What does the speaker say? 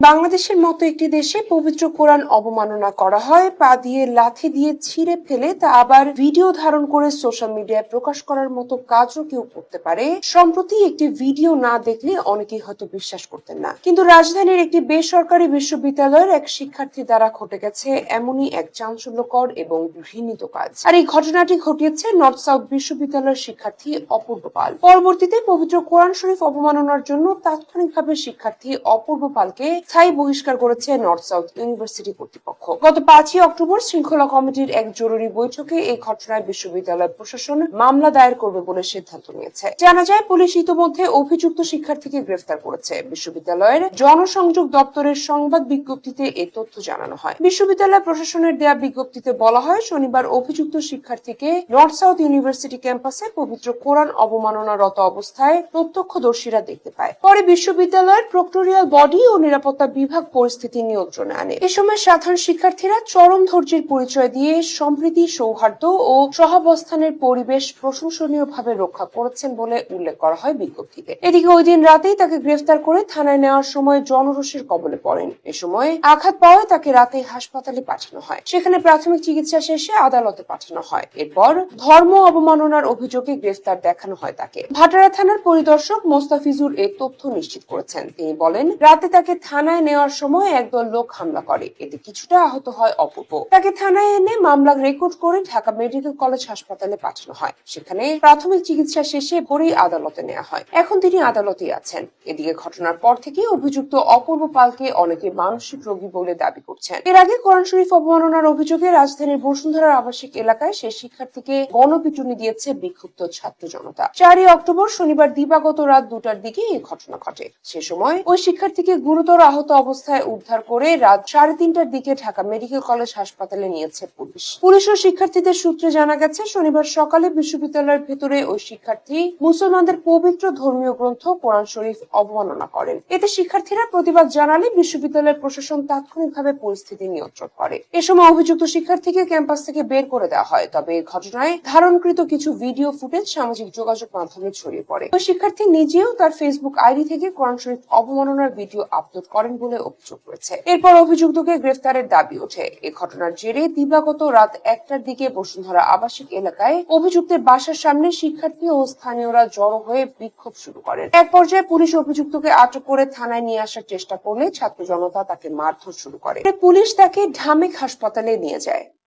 বাংলাদেশের মতো একটি দেশে পবিত্র কোরআন অবমাননা করা হয়, পা দিয়ে লাথি দিয়ে ছিঁড়ে ফেলে, তা আবার ভিডিও ধারণ করে সোশ্যাল মিডিয়ায় প্রকাশ করার মতো কাজও কেউ করতে পারে। সম্প্রতি একটি ভিডিও না দেখলে অনেকেই হয়তো বিশ্বাস করতেন না। কিন্তু রাজধানীর একটি বেসরকারি বিশ্ববিদ্যালয়ের এক শিক্ষার্থী দ্বারা ঘটে গেছে এমনই এক চাঞ্চল্যকর এবং ঘৃণিত কাজ। আর এই ঘটনাটি ঘটিয়েছে নর্থ সাউথ বিশ্ববিদ্যালয়ের শিক্ষার্থী অপূর্ব পাল। পরবর্তীতে পবিত্র কোরআন শরীফ অবমাননার জন্য তাৎক্ষণিকভাবে শিক্ষার্থী অপূর্ব পালকে স্থায়ী বহিষ্কার করেছে নর্থ সাউথ ইউনিভার্সিটি কর্তৃপক্ষ। গত পাঁচই অক্টোবর শৃঙ্খলা কমিটির এক জরুরি বৈঠকে এই ঘটনায় বিশ্ববিদ্যালয় প্রশাসন মামলা দায়ের করবে বলে সিদ্ধান্ত নিয়েছে। জানা যায়, পুলিশ ইতিমধ্যে অভিযুক্ত শিক্ষার্থীকে গ্রেফতার করেছে। বিশ্ববিদ্যালয়ের জনসংযোগ দপ্তরের সংবাদ বিজ্ঞপ্তিতে এ তথ্য জানানো হয়। বিশ্ববিদ্যালয় প্রশাসনের দেয়া বিজ্ঞপ্তিতে বলা হয়, শনিবার অভিযুক্ত শিক্ষার্থীকে নর্থ সাউথ ইউনিভার্সিটি ক্যাম্পাসে পবিত্র কোরআন অবমাননারত অবস্থায় প্রত্যক্ষদর্শীরা দেখতে পায়। পরে বিশ্ববিদ্যালয়ের প্রক্টোরিয়াল বডি ও নিরাপত্তা বিভাগ পরিস্থিতি নিয়ন্ত্রণে আনে। এ সময় সাধারণ শিক্ষার্থীরা চরম ধৈর্যের পরিচয় দিয়ে সম্প্রীতি, সৌহার্দ্য ও সহাবস্থানের পরিবেশ প্রশংসনীয়ভাবে রক্ষা করেছেন বলে উল্লেখ করা হয় বিজ্ঞপ্তিতে। এদিকে ওই দিন রাতেই তাকে গ্রেফতার করে থানায় নেওয়ার সময় জনরোষের কবলে পড়েন। এ সময় আঘাত পাওয়ায় তাকে রাতে হাসপাতালে পাঠানো হয়। সেখানে প্রাথমিক চিকিৎসা শেষে আদালতে পাঠানো হয়। এরপর ধর্ম অবমাননার অভিযোগে গ্রেফতার দেখানো হয় তাকে। ভাটারা থানার পরিদর্শক মোস্তাফিজুর এ তথ্য নিশ্চিত করেছেন। তিনি বলেন, রাতে তাকে থানায় নেওয়ার সময় একদল লোক হামলা করে। এতে কিছুটা আহত হয় অপূর্ব। তাকে থানায় এনে মামলা রেকর্ড করে ঢাকা মেডিকেল কলেজ হাসপাতালে পাঠানো হয়। সেখানে প্রাথমিক চিকিৎসা শেষে ভোরেই আদালতে নেওয়া হয়। এখন তিনি আদালতেই আছেন। এদিকে ঘটনার পর থেকে অভিযুক্ত অপূর্ব পালকে অনেকে মানসিক রোগী বলে দাবি করছেন। এর আগে কোরআন শরীফ অবমাননার অভিযোগে রাজধানীর বসুন্ধরার আবাসিক এলাকায় সেই শিক্ষার্থীকে গণপিটুনি দিয়েছে বিক্ষুব্ধ ছাত্র জনতা। চারই অক্টোবর শনিবার দিবাগত রাত দুটার দিকে এই ঘটনা ঘটে। সে সময় ওই শিক্ষার্থীকে গুরুতর আহত অবস্থায় উদ্ধার করে রাত সাড়ে তিনটার দিকে ঢাকা মেডিকেল কলেজ হাসপাতালে নিয়েছে পুলিশ। পুলিশ ও শিক্ষার্থীদের সূত্রে জানা গেছে, শনিবার সকালে বিশ্ববিদ্যালয়ের ভেতরে ওই শিক্ষার্থী মুসলমানদের পবিত্র ধর্মীয় গ্রন্থ কোরআন শরীফ অবমাননা করেন। এতে শিক্ষার্থীরা প্রতিবাদ জানালে বিশ্ববিদ্যালয়ের প্রশাসন তাৎক্ষণিকভাবে পরিস্থিতি নিয়ন্ত্রণ করে। এ সময় অভিযুক্ত শিক্ষার্থীকে ক্যাম্পাস থেকে বের করে দেওয়া হয়, তবে এই ঘটনায় ধারণকৃত কিছু ভিডিও ফুটেজ সামাজিক যোগাযোগ মাধ্যমে ছড়িয়ে পড়ে। ওই শিক্ষার্থী নিজেও তার ফেসবুক আইডি থেকে কোরআন শরীফ অবমাননার ভিডিও আপলোড করেন বলে অভিযোগ রয়েছে। এরপর অভিযুক্তকে গ্রেফতারের দাবি ওঠে। এ ঘটনার জেরে দিবাগত রাত একটার দিকে বসুন্ধরা আবাসিক এলাকায় অভিযুক্তের বাসার সামনে শিক্ষার্থী ও স্থানীয়রা জড়ো হয়ে বিক্ষোভ শুরু করেন। এক পর্যায়ে পুলিশ অভিযুক্তকে আটক করে থানায় নিয়ে আসার চেষ্টা করলে ছাত্র জনতা তাকে মারধর শুরু করে। পুলিশ তাকে ঢামেক হাসপাতালে নিয়ে যায়।